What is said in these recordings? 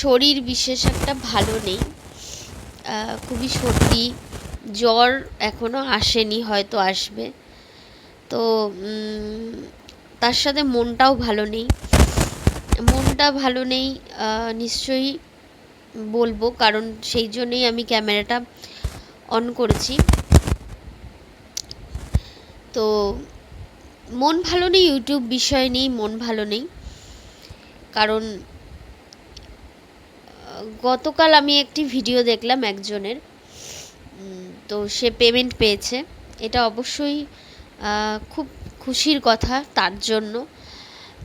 শরীর বিশেষ একটা ভালো নেই। খুবই সর্দি, জ্বর এখনও আসেনি, হয়তো আসবে। তো তার সাথে মনটাও ভালো নেই। মনটা ভালো নেই নিশ্চয়ই বলব, কারণ সেই জন্যই আমি ক্যামেরাটা অন করেছি। তো, মন ভালো নেই, ইউটিউব বিষয় নেই, মন ভালো নেই। কারণ গতকাল আমি একটি ভিডিও দেখলাম একজনের তো সে পেমেন্ট পেয়েছে। এটা অবশ্যই খুব খুশির কথা তার জন্য।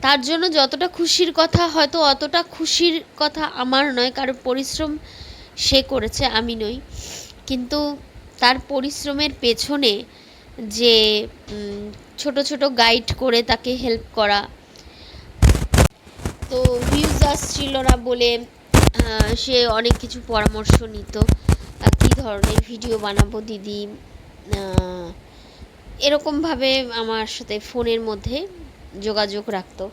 তার জন্য যতটা খুশির কথা, হয়তো অতটা খুশির কথা আমার নয়, কারণ পরিশ্রম সে করেছে, আমি নই। কিন্তু তার পরিশ্রমের পেছনে যে ছোট ছোট গাইড করে তাকে হেল্প করা। তো ভিউজ আসছিল না বলে সে অনেক কিছু পরামর্শ নিত। কী ধরনের ভিডিও বানাবো দিদি? এরকমভাবে আমার সাথে ফোনের মধ্যে যোগাযোগ রাখতো।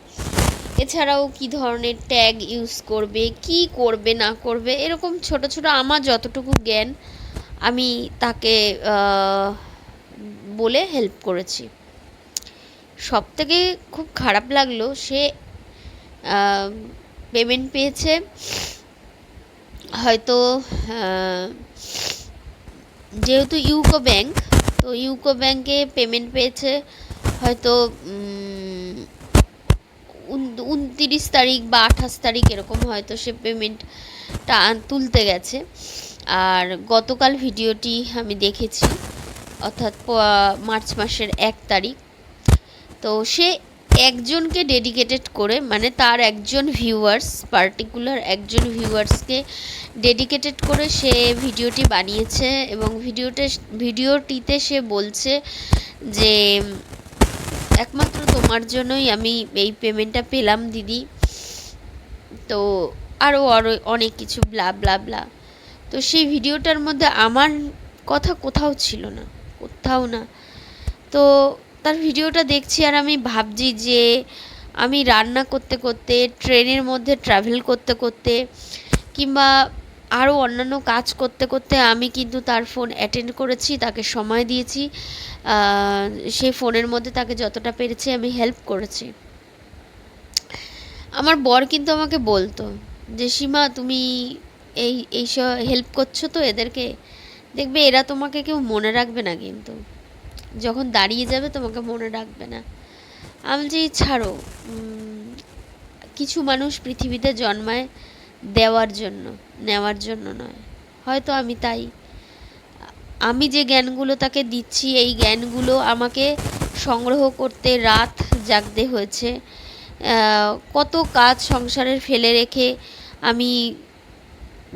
এছাড়াও কি ধরনের ট্যাগ ইউজ করবে, কি করবে, না করবে, এরকম ছোট ছোট আমার যতটুকু জ্ঞান, আমি তাকে বলে হেল্প করেছি। সব থেকে খুব খারাপ লাগল, সে পেমেন্ট পেয়েছে। হয়তো যেহেতু ইউকো ব্যাংক, তো ইউকো ব্যাংকে পেমেন্ট পেয়েছে, হয়তো উনতিরিশ তারিখ বা আঠাশ তারিখ এরকম হয়তো সে পেমেন্টটা তুলতে গেছে। আর গতকাল ভিডিওটি আমি দেখেছি, অর্থাৎ মার্চ মাসের এক তারিখ। তো সে একজনকে ডেডিকেটেড করে মানে তার একজন ভিউয়ার্স পার্টিকুলার একজন ভিউয়ার্সকে ডেডিকেটেড করে সে ভিডিওটি বানিয়েছে এবং ভিডিওতে ভিডিওটিতে সে বলছে যে, একমাত্র তোমার জন্যই আমি এই পেমেন্টটা পেলাম, দিদি। তো আরও আরও অনেক কিছু ব্লা ব্লা ব্লা তো সেই ভিডিওটার মধ্যে আমার কথা কোথাও ছিল না, কোথাও না। তো তার ভিডিওটা দেখছি আর আমি ভাবছি যে আমি রান্না করতে করতে, ট্রেনের মধ্যে ট্রাভেল করতে করতে কিংবা আরও অন্যান্য কাজ করতে করতে আমি কিন্তু তার ফোন অ্যাটেন্ড করেছি, তাকে সময় দিয়েছি। সেই ফোনের মধ্যে তাকে যতটা পেরেছি আমি হেল্প করেছি। আমার বর কিন্তু আমাকে বলতো যে, সীমা, তুমি এই, এইসব হেল্প করছ তো এদেরকে? দেখবে এরা তোমাকে কেউ মনে রাখবে না কিন্তু। যখন দাঁড়িয়ে যাবে তোমাকে মনে রাখবে না। আমি যে ছাড়ো কিছু মানুষ পৃথিবীতে জন্মায় দেওয়ার জন্য, নেওয়ার জন্য নয়। হয়তো আমি তাই। আমি যে জ্ঞানগুলো তাকে দিচ্ছি, এই জ্ঞানগুলো আমাকে সংগ্রহ করতে রাত জাগতে হয়েছে। কত কাজ সংসারের ফেলে রেখে আমি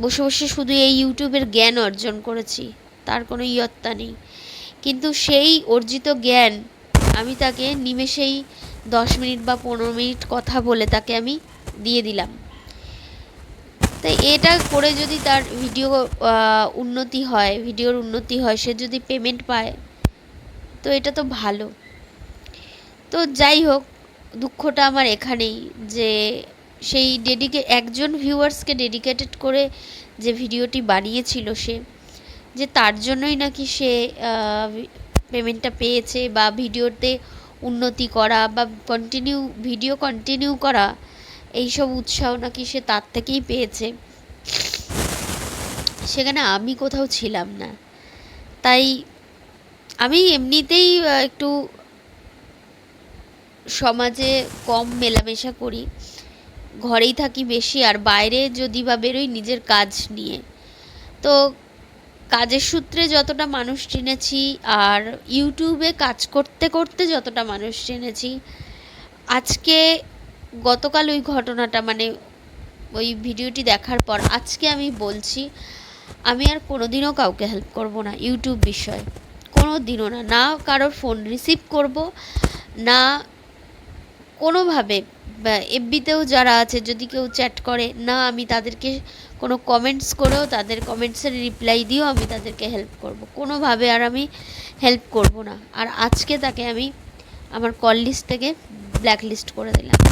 বসে বসে শুধু এই ইউটিউবের জ্ঞান অর্জন করেছি। তার কোনো ইয়ত্তা নেই। কিন্তু সেই অর্জিত জ্ঞান আমি তাকে নিমেষেই দশ মিনিট বা পনেরো মিনিট কথা বলে তাকে আমি দিয়ে দিলাম। তাই এটা করে যদি তার ভিডিও উন্নতি হয়, ভিডিওর উন্নতি হয়, সে যদি পেমেন্ট পায়, তো এটা তো ভালো। তো যাই হোক, দুঃখটা আমার এখানেই যে সেই ডেডিকে একজন ভিউয়ার্সকে ডেডিকেটেড করে যে ভিডিওটি বানিয়েছিল সে যে তার জন্যই নাকি সে পেমেন্টটা পেয়েছে বা ভিডিওতে উন্নতি করা বা কন্টিনিউ ভিডিও কন্টিনিউ করা, এইসব উৎসাহ নাকি সে তার থেকেই পেয়েছে। সেখানে আমি কোথাও ছিলাম না। তাই আমি এমনিতেই একটু সমাজে কম মেলামেশা করি। ঘরেই থাকি বেশি আর বাইরে যদি বা বেরোই নিজের কাজ নিয়ে। তো কাজের সূত্রে যতটা মানুষ চিনেছি আর ইউটিউবে কাজ করতে করতে যতটা মানুষ চিনেছি আজকে গতকাল ওই ঘটনাটা মানে ওই ভিডিওটি দেখার পর আজকে আমি বলছি, আমি আর কোনো কাউকে হেল্প করব না ইউটিউব বিষয়ে। কোনো দিনও না না কারোর ফোন রিসিভ করব, না কোনোভাবে এফবিতেও যারা আছে, যদি কেউ চ্যাট করে, না আমি তাদেরকে কোনো কমেন্টস করেও তাদের কমেন্টসের রিপ্লাই দিয়েও আমি তাদেরকে হেল্প করব। কোনোভাবে আর আমি হেল্প করব না। আর আজকে তাকে আমি আমার কল লিস্ট থেকে ব্ল্যাক লিস্ট করে দিলাম।